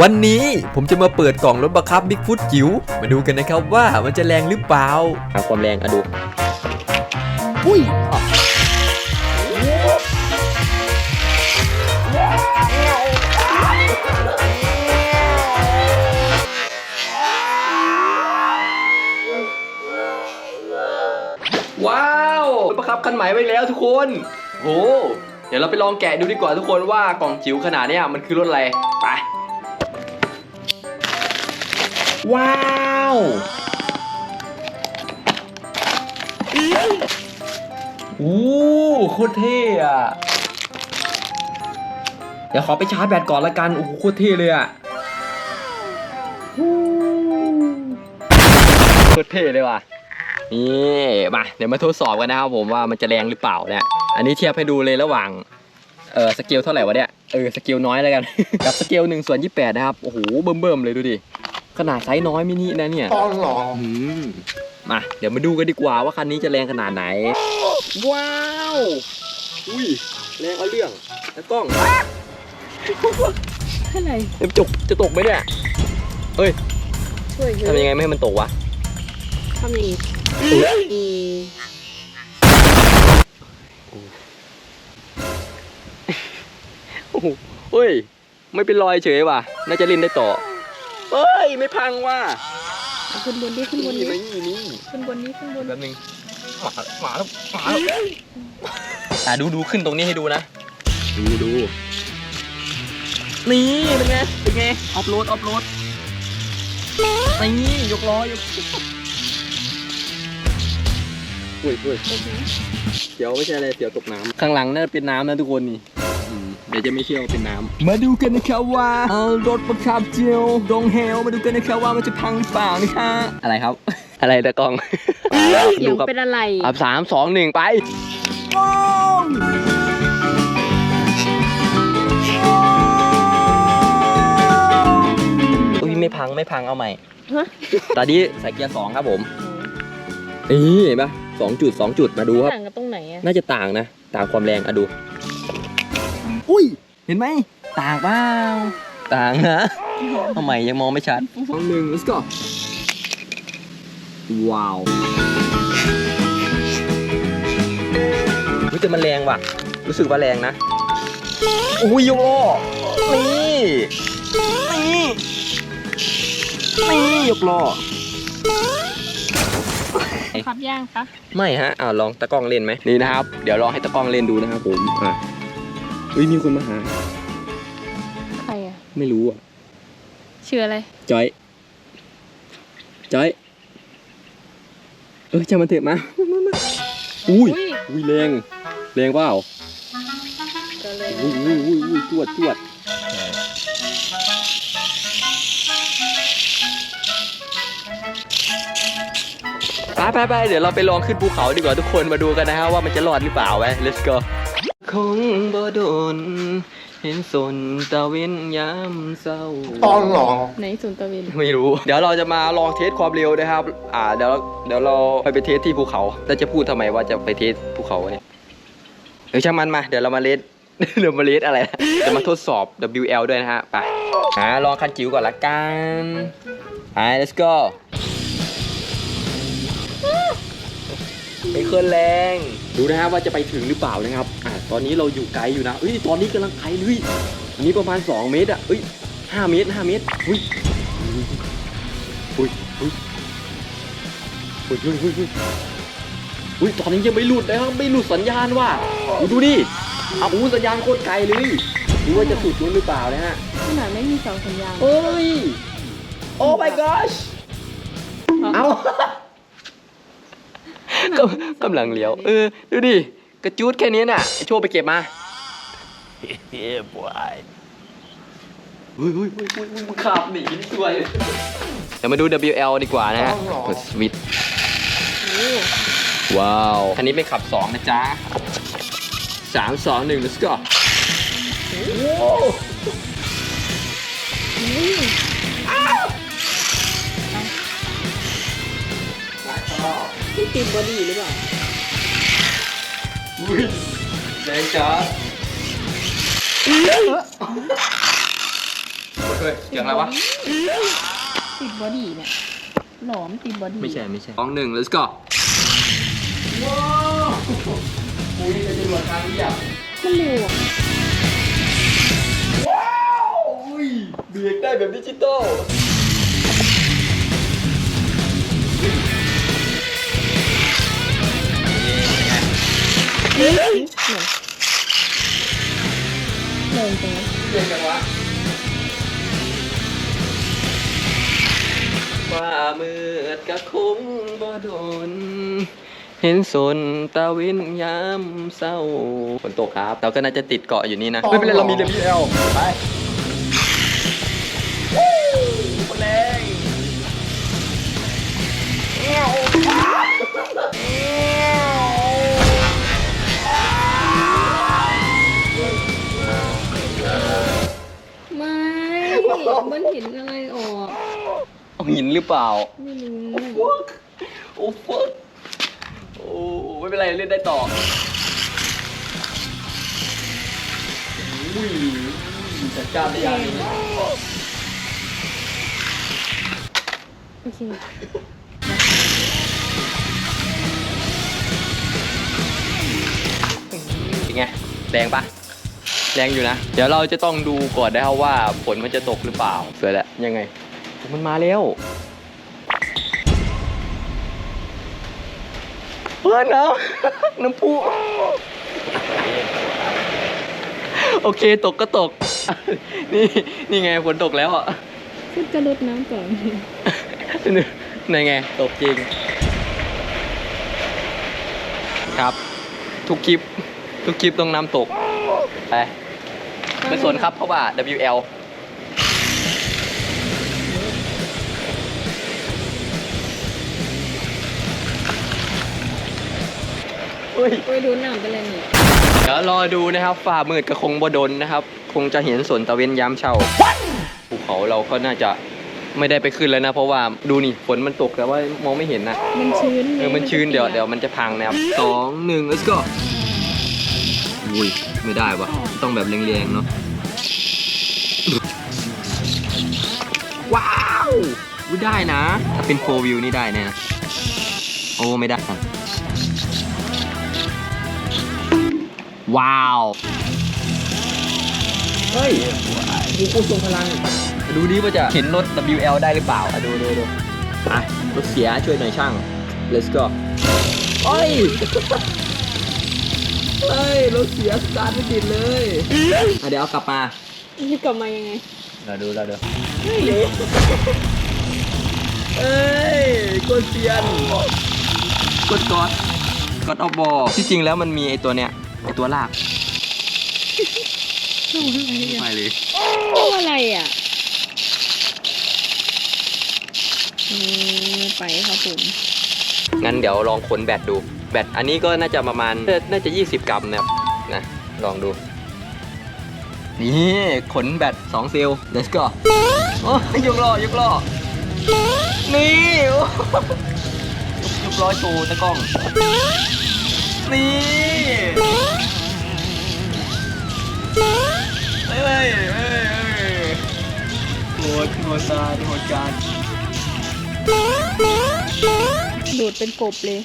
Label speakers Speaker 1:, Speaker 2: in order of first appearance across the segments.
Speaker 1: วันนี้ผมจะมาเปิดกล่องรถบังคับบิ๊กฟุตจิ๋วมาดูกันนะครับว่ามันจะแรงหรือเปล่าหาความแรงอะดู
Speaker 2: อุ้ย
Speaker 3: ว้าวรถบังคับคันใหม่ไปแล้วทุกคนโหเดี๋ยวเราไปลองแกะดูดีกว่าทุกคนว่ากล่องจิ๋วขนาดเนี้ยมันคือรถอะไรไป
Speaker 2: ว้าว
Speaker 3: อู้โคตรเท่อะเดี๋ยวขอไปชาร์จแบตก่อนละกัน โอ้โหโคตรเท่เลยอะโคตรเท่เลยว่ะ นี่มาเดี๋ยวมาทดสอบกันนะครับผมว่ามันจะแรงหรือเปล่าเนี่ยอันนี้เทียบให้ดูเลยระหว่างเออสเกลเท่าไหร่วะเนี่ยเออสเกลน้อยแล้วกัน กับสเกลหนึ่งส่วนยี่แปดนะครับ โอ้โหเบิ่มๆเลยดูดิ ขนาดไซส์น้อยมินินะเนี่ย
Speaker 2: ตอนหรอ
Speaker 3: อืมมาเดี๋ยวมาดูกันดีกว่าว่าคันนี้จะแรงขนาดไหน ว้าว อุ้ยแรงเอาเรื่องแล้วกล้อง
Speaker 4: อะไร
Speaker 3: เอ็มจุกจะตกไหมเนี่ยเฮ้ย
Speaker 4: ช่วยเยอะ
Speaker 3: ทำยังไงไม่ให้มันตกวะ
Speaker 4: ทำอย่างนี้อี
Speaker 3: โอ้โหเฮ้ย ไม่เป็นรอยเฉยว่ะ น่าจะเล่นได้ต่อ เฮ้ย ไม่พังว่ะ
Speaker 4: เอาขึ้นบนดิขึ้นบน
Speaker 3: นี่
Speaker 4: ดิ
Speaker 3: นี่นี่
Speaker 4: ขึ้นบนนี้ขึ้นบน
Speaker 3: แป๊บนึงหมาหมาแล้วหมาแล้วอะดูดูขึ้นตรงนี้ให้ดูนะ ดูดูนี่เป็นไงเป็นไงออฟโหลดออฟโหลดนี่ยกล้อยกอุ้ยอุ้ยเดี๋ยวไม่ใช่อะไรเดี๋ยวตกน้ำข้างหลังน่าจะเป็นน้ำนะทุกคนนี่อืม เดี๋ยวจะไม่เชื่อว่าเป็นน้ำมาดูกันนะครับว่าเอารถประคับเจียวดงเฮลมาดูกันนะครับว่ามันจะพังหรือเปล่านะคะอะไรครับ อะไรตะกล้อง
Speaker 4: เสียงเป็นอะไร
Speaker 3: อับสามสองหนึ่งไปอุ้ยไม่พังไม่พังเอาใหม่
Speaker 4: ฮะ
Speaker 3: ตอนนี้ใส่เกียร์สองครับผมนี่เห็นปะสองจุดสองจุดมาดูครับ
Speaker 4: ต่างกันตรงไหนอะ
Speaker 3: น่าจะต่างนะ ต่างความแรงอะดู อุ้ย เห็นไหมต่างเปล่าต่างนะทำไมยังมองไม่ชัดสองหนึ่ง let's go ว้าวรู้จะมันแรงว่ะ รู้สึกว่าแรงนะ อุ้ยโยโลนี่นี่นี่ยกล้อ
Speaker 4: ขับย่างปะ
Speaker 3: ไม่ฮะอ่าลองตะกล้องเล่นไหมนี่นะครับ เดี๋ยวลองให้ตะกล้องเล่นดูนะครับผมอะ อุ้ยมีคนมาหา
Speaker 4: ใครอะ
Speaker 3: ไม่รู้อะ
Speaker 4: ชื่ออะไร
Speaker 3: จอย จอย เออช่างมันเถอะมามามาอุ้ยอุ้ยแรงแรงเปล่า
Speaker 4: ก็เลย
Speaker 3: อุ้ยอุ้ยอุ้ยอุ้ยจวดจวดไปไปไปเดี๋ยวเราไปลองขึ้นภูเขาดีกว่าทุกคนมาดูกันนะฮะว่ามันจะรอดหรือเปล่าไป let's go คงบ่โดน เห็นสนตะเวนยามเศร้า
Speaker 2: ตอนหรอ
Speaker 4: ไหนศูนย์ตะเวน
Speaker 3: ไม่รู้ เดี๋ยวเราจะมาลองเทสความเร็วนะครับ อ่า เดี๋ยวเดี๋ยวเราไปไปเทสที่ภูเขา แล้วจะพูดทำไมว่าจะไปเทสภูเขาเนี่ยเดี๋ยวช่างมันมา เดี๋ยวเรามาเลส เดี๋ยวมาเลสอะไรนะจะมาทดสอบ WL ด้วยนะฮะ ไปหาลองคันจิ๋วก่อนละกันไป let's go ไม่เคลื่อนแรง ดูนะฮะว่าจะไปถึงหรือเปล่านะครับอ่า ตอนนี้เราอยู่ไกลอยู่นะเอ้ยตอนนี้กำลังไกลเลยอันนี้ประมาณ 2 เมตรอะเอ้ย5เมตร5เมตรอุ้ยอุ้ยอุ้ยอุ้ยอุ้ยอุ้ยอุ้ยอุ้ยตอนนี้ยังไม่หลุดนะครับไม่หลุดสัญญาณว่ะอุ๊ยดูดิเอาอู้สัญญาณโคตรไกลเลยดูว่าจะสุดนู้นหรือเปล่านะฮะ
Speaker 4: ขนาดไม่มีเสาสัญญาณ
Speaker 3: เอ้ยโอ้ my gosh เอากำกำลังเลี้ยว เออ ดูดิ กระจูดแค่นี้น่ะไอโชว์ไปเก็บมาเฮ้ยบอยเฮ้ยเฮ้ยเฮ้ยเฮ้ยมึงขับหนีนี่สวยเลยเดี๋ยวมาดู WL ดีกว่านะฮะ
Speaker 2: ต้องหรอ
Speaker 3: กดสวิตช์ว้าว คันนี้เป็นขับ 2 นะจ๊ะสามสองหนึ่ง let's go
Speaker 4: ที่ติดบอดี้หรือเปล่า
Speaker 3: แรงจ้าฮ้ยเสียงอะไรวะ
Speaker 4: ติดบอดี้เนี่ยหลอมติดบอดี้
Speaker 3: ไม่ใช่ไม่ใช่สองหนึ่ง let's go ว้าวอุ้ยจะจรวดทางนี้อะ
Speaker 4: มันเร็วอะ
Speaker 3: ว้าวอุ้ยเบรกได้แบบดิจิตอล โดน เห็นสนตาวินยามเศร้าฝนตกครับ เราก็น่าจะติดเกาะอยู่นี่นะ ไม่เป็นไรเรามีเรือพีเอลไปคนแรง
Speaker 4: ไม่ มันเห็นอะไรออก
Speaker 3: เอาหินหรือเปล่า
Speaker 4: ไม่รู้
Speaker 3: โอ้ฟักโอ้ไม่เป็นไรเล่นได้ต่ออุ้ยจัดการได้ยัง
Speaker 4: โอเค
Speaker 3: เป็นไงแรงปะแรงอยู่นะ เดี๋ยวเราจะต้องดูก่อนนะครับว่าฝนมันจะตกหรือเปล่าเสวยแล้วยังไง มันมาแล้ว เพื่อนเอาน้ำพุโอเคตกก็ตก นี่นี่ไงฝนตกแล้วอะ
Speaker 4: ขึ้นกระโดดน้ำก่อน
Speaker 3: นี่ไงตกจริง ครับ ทุกคลิป ทุกคลิปต้องน้ำตก ไป ไม่สนครับเพราะว่า WL เฮ้ย
Speaker 4: โอ้ยโดนน้ำไปเลยนี่
Speaker 3: เดี๋ยวรอดูนะครับฝ่ามืดก็คงบดนนะครับ คงจะเห็นสวนตะเวนยามเช้าภูเขาเราก็น่าจะไม่ได้ไปขึ้นแล้วนะ เพราะว่าดูนี่ฝนมันตกแต่ว่ามองไม่เห็นนะ
Speaker 4: มันชื้น
Speaker 3: เออมันชื้นเดี๋ยวเดี๋ยวมันจะพังนะครับสองหนึ่ง let's go อุ้ยไม่ได้วะต้องแบบแรงๆเนาะว้าวอุ๊ยได้นะ ถ้าเป็นโฟวิวนี่ได้แน่นะโอ้ไม่ได้ ว้าว เฮ้ยดูกูทรงพลัง ดูดิว่าจะเข็นรถ WL ได้หรือเปล่าอะดูดูดูอะรถเสียช่วยหน่อยช่าง let's go เฮ้ย เฮ้ย รถเสียสตาร์ทไม่ติดเลยอะเดี๋ยวเอากลับมา
Speaker 4: นี่กลับมายังไง
Speaker 3: เราดูเราดูเฮ้ยเอ้ยกดเสียนกดกอดกดเอาบอที่จริงแล้วมันมีไอตัวเนี้ย ไอตัวลาก
Speaker 4: โอ้อะไรอะ
Speaker 3: ไปเลย
Speaker 4: โอ้อะไรอะอืมไปครับผม
Speaker 3: งั้นเดี๋ยวลองขนแบตดู แบตอันนี้ก็น่าจะประมาณน่าน่าจะ 20 กรัมนะครับนะลองดู นี่ขนแบต2เซลล์ let's go โอ้ยกล้อยกล้อนี่โอ้ยกล้อโชว์ตะกล้อง นี่เฮ้ยเฮ้ยเฮ้ยเฮ้ยโหดโหดตาโหดการ
Speaker 4: ดูดเป็นกบเลย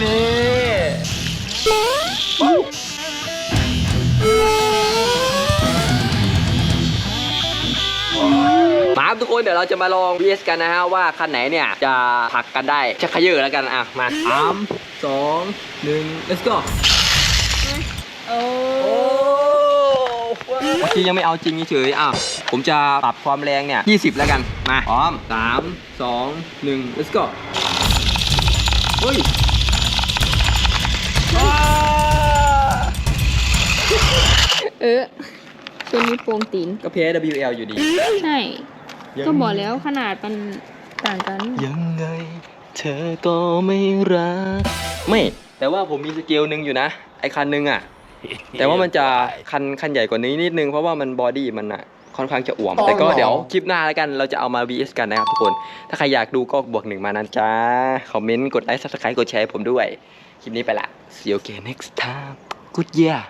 Speaker 3: นี่ มาครับทุกคนเดี๋ยวเราจะมาลอง VS กันนะฮะว่าคันไหนเนี่ยจะผลักกันได้จะขยือแล้วกันอะมาสามสองหนึ่ง let's go
Speaker 4: โอ้
Speaker 3: โอ้เมื่อกี้ยังไม่เอาจริงเฉยๆอะผมจะปรับความแรงเนี่ย 20 แล้วกัน มาพร้อมสามสองหนึ่ง let's go เฮ้ยอ้า
Speaker 4: เออตัวนี้โปรงตีน
Speaker 3: ก็แพ้ WL อยู่ดี
Speaker 4: ใช่ ก็บอกแล้วขนาดมันต่างกัน
Speaker 3: ยังไง เธอก็ไม่รัก ไม่ แต่ว่าผมมีสเกลหนึ่งอยู่นะ ไอคันหนึงอะ แต่ว่ามันจะคันคันใหญ่กว่านี้นิดนึง เพราะว่ามันบอดี้มันอะค่อนข้างจะอ่วม แต่ก็เดี๋ยวคลิปหน้าแล้วกันเราจะเอามา VS กันนะครับทุกคน ถ้าใครอยากดูก็บวกหนึ่งมานะจ๊ะ คอมเมนต์ กดไลค์ subscribe กดแชร์ให้ผมด้วย คลิปนี้ไปละ see you again next time good year